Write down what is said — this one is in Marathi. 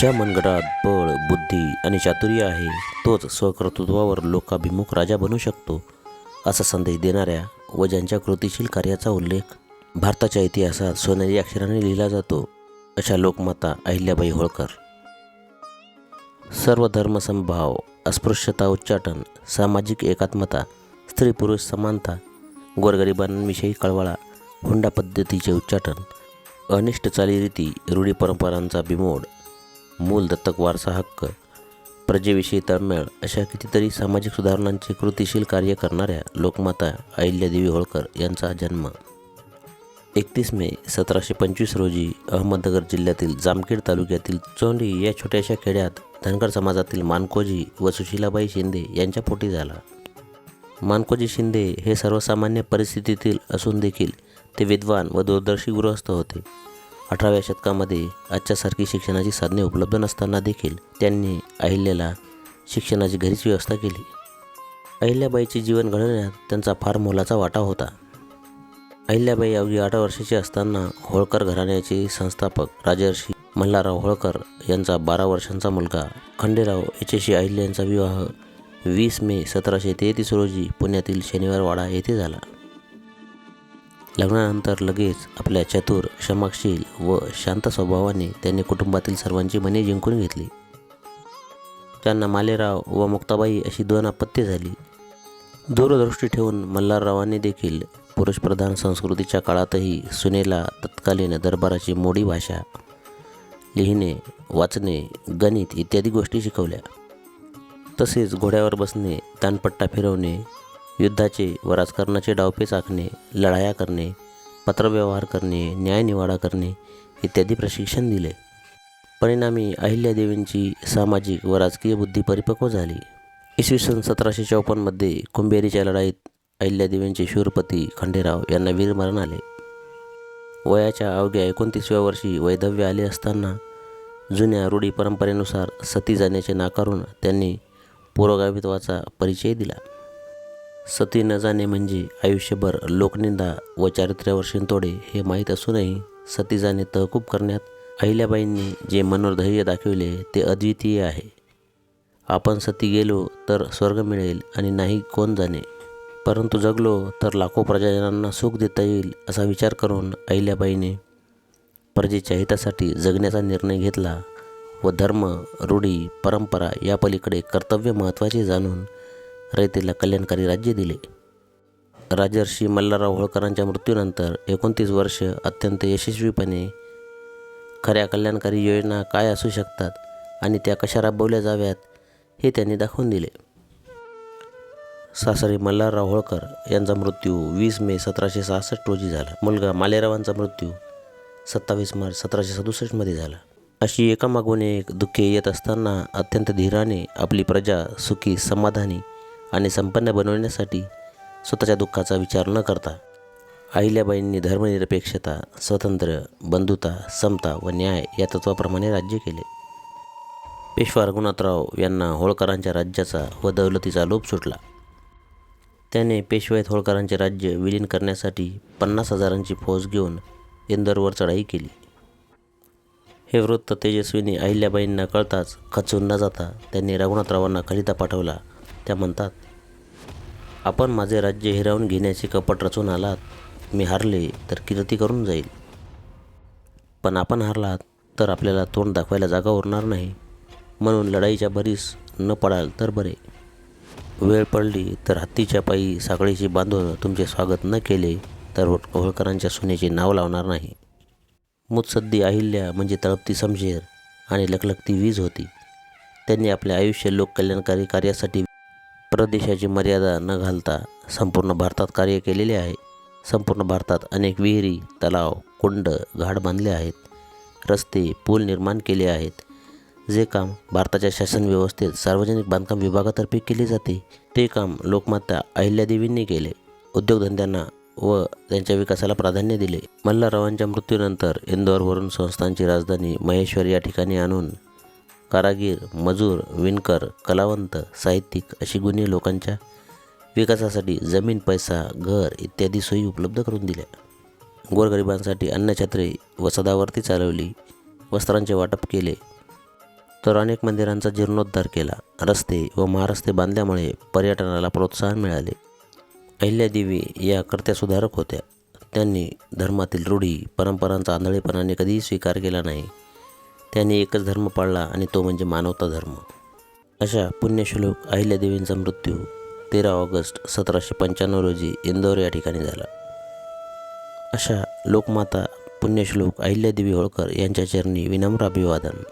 ज्या मनगटात बळ बुद्धी आणि चातुर्य आहे तोच स्वकर्तृत्वावर लोकाभिमुख राजा बनू शकतो असा संदेश देणाऱ्या व ज्यांच्या कृतिशील कार्याचा उल्लेख भारताच्या इतिहासात सोनेरी अक्षराने लिहिला जातो अशा लोकमाता अहिल्याबाई होळकर. सर्व धर्मसमभाव अस्पृश्यता उच्चाटन सामाजिक एकात्मता स्त्री पुरुष समानता गोरगरिबांविषयी कळवळा हुंडा पद्धतीचे उच्चाटन अनिष्ट चालीरीती रूढी परंपरांचा बिमोड मूल दत्तक वारसा हक्क प्रजेविषयी तळमेळ अशा कितीतरी सामाजिक सुधारणांचे कृतिशील कार्य करणाऱ्या लोकमाता अहिल्यादेवी होळकर यांचा जन्म एकतीस मे सतराशे पंचवीस रोजी अहमदनगर जिल्ह्यातील जामखेड तालुक्यातील चोंडी या छोट्याशा खेड्यात धनगर समाजातील मानकोजी व सुशीलाबाई शिंदे यांच्या पोटी झाला. मानकोजी शिंदे हे सर्वसामान्य परिस्थितीतील असून देखील ते विद्वान व दूरदर्शी गृहस्थ होते. अठराव्या शतकामध्ये आजच्यासारखी शिक्षणाची साधने उपलब्ध नसताना देखील त्यांनी अहिल्याला शिक्षणाची घरीच व्यवस्था केली. अहिल्याबाईचे जीवन घडवण्यात त्यांचा फार मोलाचा वाटा होता. अहिल्याबाई अवघी आठ वर्षाची असताना होळकर घराण्याचे संस्थापक राजर्षी मल्हारराव होळकर यांचा बारा वर्षांचा मुलगा खंडेराव याच्याशी अहिल्या यांचा विवाह वीस मे सतराशे तेहतीस रोजी पुण्यातील शनिवारवाडा येथे झाला. लग्नानंतर लगेच आपल्या चतुर क्षमाशील व शांत स्वभावाने त्यांनी कुटुंबातील सर्वांची मने जिंकून घेतली. त्यांना मालेराव व मुक्ताबाई अशी दोन आपत्ती झाली. दूरदृष्टी ठेवून मल्हाररावांनी देखील पुरुषप्रधान संस्कृतीच्या काळातही सुनेला तत्कालीन दरबाराची मोडी भाषा लिहिणे वाचणे गणित इत्यादी गोष्टी शिकवल्या. तसेच घोड्यावर बसणे तानपट्टा फिरवणे युद्धाचे व राजकारणाचे डावपेच आखणे लढाया करणे पत्रव्यवहार करणे न्यायनिवाडा करणे इत्यादी प्रशिक्षण दिले. परिणामी अहिल्यादेवींची सामाजिक व राजकीय बुद्धी परिपक्व झाली. इसवी सन सतराशे चौपन्नमध्ये कुंभेरीच्या लढाईत अहिल्यादेवींचे शूरपती खंडेराव यांना वीरमरण आले. वयाच्या अवघ्या एकोणतीसव्या वर्षी वैधव्य आले असताना जुन्या रूढी परंपरेनुसार सती जाण्याचे नाकारून त्यांनी पुरोगामित्वाचा परिचय दिला. सती न जाणे म्हणजे आयुष्यभर लोकनिंदा व चारित्र्यावर शिंतोडे हे माहीत असूनही सती जाणे तहकूब करण्यात अहिल्याबाईंनी जे मनोधैर्य दाखविले ते अद्वितीय आहे. आपण सती गेलो तर स्वर्ग मिळेल आणि नाही कोण जाणे. परंतु जगलो तर लाखो प्रजाजनांना सुख देता येईल असा विचार करून अहिल्याबाईने प्रजेच्या हितासाठी जगण्याचा निर्णय घेतला व धर्म रूढी परंपरा या पलीकडे कर्तव्य महत्त्वाचे जाणून रयतेला कल्याणकारी राज्य दिले. राजर्षी मल्हारराव होळकरांच्या मृत्यूनंतर एकोणतीस वर्ष अत्यंत यशस्वीपणे खऱ्या कल्याणकारी योजना काय असू शकतात आणि त्या कशा राबवल्या जाव्यात हे त्यांनी दाखवून दिले. सासरी मल्हारराव होळकर यांचा मृत्यू वीस मे सतराशे सहासष्ट रोजी झाला. मुलगा मालेरावांचा मृत्यू सत्तावीस मार्च सतराशे सदुसष्टमध्ये झाला. अशी एकामागून एक दुःखे येत असताना अत्यंत धीराने आपली प्रजा सुखी समाधानी आणि संपन्न बनवण्यासाठी स्वतःच्या दुःखाचा विचार न करता अहिल्याबाईंनी धर्मनिरपेक्षता स्वतंत्र बंधुता समता व न्याय या तत्वाप्रमाणे राज्य केले. पेशवा रघुनाथराव यांना होळकरांच्या राज्याचा व दौलतीचा लोभ सुटला. त्याने पेशवाईत होळकरांचे राज्य विलीन करण्यासाठी पन्नास हजारांची फौज घेऊन इंदोरवर चढाई केली. हे वृत्त तेजस्वीने अहिल्याबाईंना कळताच खचून न जाता त्यांनी रघुनाथरावांना खलिता पाठवला त्या म्हणतात आपण माझे राज्य हिरावून घेण्याचे कपट रचून आलात. मी हारले तर कीर्ती करून जाईल. पण आपण हारलात तर आपल्याला तोंड दाखवायला जागा उरणार नाही. म्हणून लढाईच्या भरीस न पडाल तर बरे. वेळ पडली तर हत्तीच्या पायी साखळीची बांधून तुमचे स्वागत न केले तर होळकरांच्या सुनेचे नाव लावणार नाही. मुत्सद्दी अहिल्या म्हणजे तळपती समशेर आणि लखलखती वीज होती. त्यांनी आपले आयुष्य लोककल्याणकारी कार्यासाठी प्रदेशाची मर्यादा न घालता संपूर्ण भारतात कार्य केलेले आहे. संपूर्ण भारतात अनेक विहिरी तलाव कुंड घाट बांधले आहेत. रस्ते पूल निर्माण केले आहेत. जे काम भारताच्या शासन व्यवस्थेत सार्वजनिक बांधकाम विभागातर्फे केले जाते ते काम लोकमाता अहिल्यादेवींनी केले. उद्योगधंद्यांना व त्यांच्या विकासाला प्राधान्य दिले. मल्हाररावांच्या मृत्यूनंतर इंदोरवरून संस्थांची राजधानी महेश्वर या ठिकाणी आणून कारागीर मजूर विणकर कलावंत साहित्यिक अशी गुन्हे लोकांच्या विकासासाठी जमीन पैसा घर इत्यादी सोयी उपलब्ध करून दिल्या. गोरगरिबांसाठी अन्नछत्रे व सदावर्ती चालवली वस्त्रांचे वाटप केले. तर अनेक मंदिरांचा जीर्णोद्धार केला. रस्ते व महारस्ते बांधल्यामुळे पर्यटनाला प्रोत्साहन मिळाले. अहिल्यादेवी या कर्त्या सुधारक होत्या. त्यांनी धर्मातील रूढी परंपरांचा आंधळेपणाने कधीही स्वीकार केला नाही. त्यांनी एकच धर्म पाळला आणि तो म्हणजे मानवता धर्म. अशा पुण्यश्लोक अहिल्यादेवींचा मृत्यू तेरा ऑगस्ट सतराशे पंच्याण्णव रोजी इंदोर या ठिकाणी झाला. अशा लोकमाता पुण्यश्लोक अहिल्यादेवी होळकर यांच्या चरणी विनम्र अभिवादन.